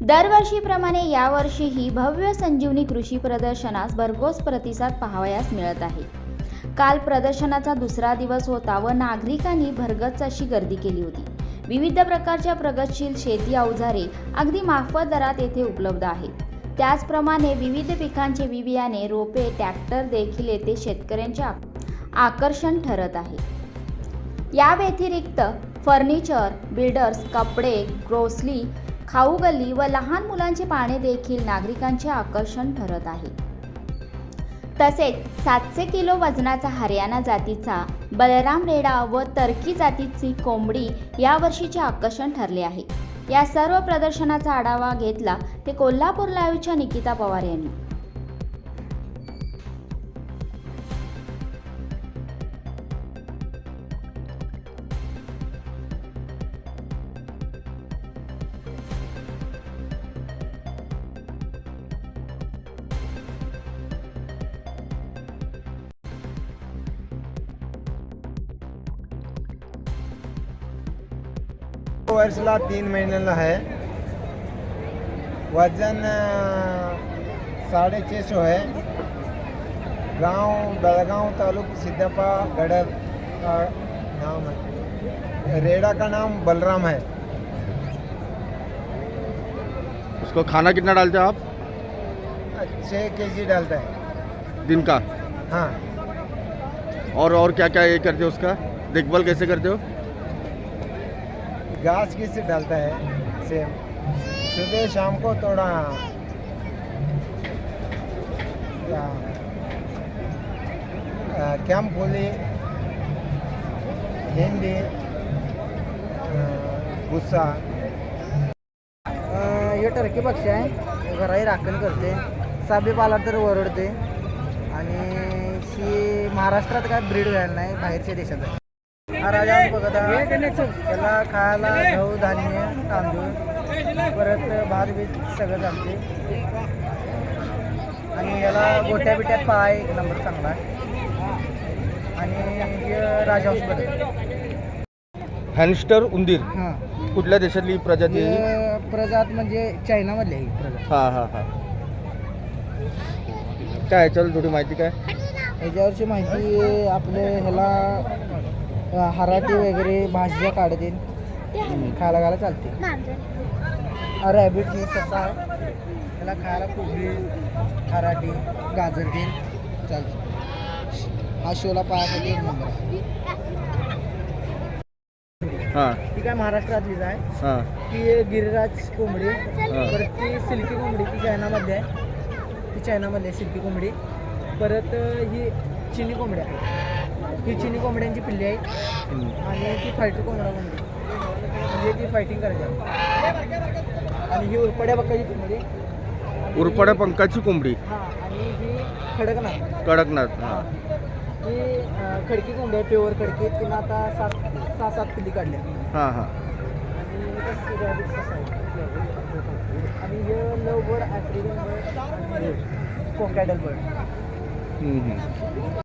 दरवर्षीप्रमाणे यावर्षीही भव्य संजीवनी कृषी प्रदर्शनास भरघोस प्रतिसाद पाहावयास मिळत आहे. काल प्रदर्शनाचा दुसरा दिवस होता व नागरिकांनी भरगच्च अशी गर्दी केली होती. विविध प्रकारच्या प्रगतशील शेती अवजारे अगदी माफत दरात येथे उपलब्ध आहेत. त्याचप्रमाणे विविध पिकांचे बी बियाणे रोपे ट्रॅक्टर देखील येथे शेतकऱ्यांचे आकर्षण ठरत आहे. या व्यतिरिक्त फर्निचर बिल्डर्स कपडे ग्रोसरी खाऊ गल्ली व लहान मुलांचे पाणे देखील नागरिकांचे आकर्षण ठरत आहे. तसेच सातशे किलो वजनाचा हरियाणा जातीचा बलराम रेडा व टर्की जातीची कोंबडी यावर्षीचे आकर्षण ठरले आहे. या सर्व प्रदर्शनाचा आढावा घेतला ते कोल्हापूर लाईव्हच्या निकिता पवार यांनी. वर्षला तीन महिन्याला आहे वज़न साडेचारशे आहे गाँव बेलगांव तालुक सिद्धपा गडर का नाम है। रेड़ा का नाम बलराम है। उसको खाना कितना डालते हो आप? छः के जी डालता है। दिन का? हाँ। और और क्या क्या ये करते हो उसका? देखभाल कैसे करते हो? घास की से डालता है? सेम सुबह शाम को थोड़ा क्या? बोली? हिंदी। गुस्सा। हे टर्की पक्षी आहे. घराही राखण करते. साबी पाला तर ओरडते. आणि ही महाराष्ट्रात काय ब्रीड व्हायला नाही बाहेरच्या देशात. हा राजा बघत आहे. त्याला खायला गहू धान्य तांदूळ परत भात बीत सगळं चालते आणि याला गोट्या बिट्यात पाय एक नंबर चांगला आणि हे बघत हॅमस्टर उंदीर. हां. कुठल्या देशातली प्रजाती आहे ही? प्रजात म्हणजे चायनामधली आहे ही प्रजात. हा हा हा. काय चल थोडी माहिती काय? याच्यावरची माहिती आपले ह्याला हराटी वगैरे भाज्या काढते खायला खायला चालते रॅबिट हे ससा आहे. त्याला खायला कोबी हराटी गाजर ते चालते हा शोला पायासाठी एक नंबर आहे. हा. ती काय महाराष्ट्रातलीच आहे. हा. ती गिरिराज कोंबडी. परत ती सिल्की कोंबडी ती चायनामध्ये आहे. ती चायनामध्ये आहे सिल्की कोंबडी. परत ही चिनी कोंबड्या ही चिनी कोंबड्यांची पिल्ली आहेत हम्म. आणि ती फायटर कोंबडा कोंबडी. म्हणजे ती फायटिंग करते आणि ही उरपड्या बक्काची कोंबडी. उरपड्या पंखाची कोंबडी. हां आणि ही खडकनाथ कडकनाथ हा. ही. खडकी कोंबडी आहे प्युअर खडकी. तिनं आता सात सहा सात पिल्ली काढल्या हा हा. आणि आहे? हे love bird African bird cockatiel bird.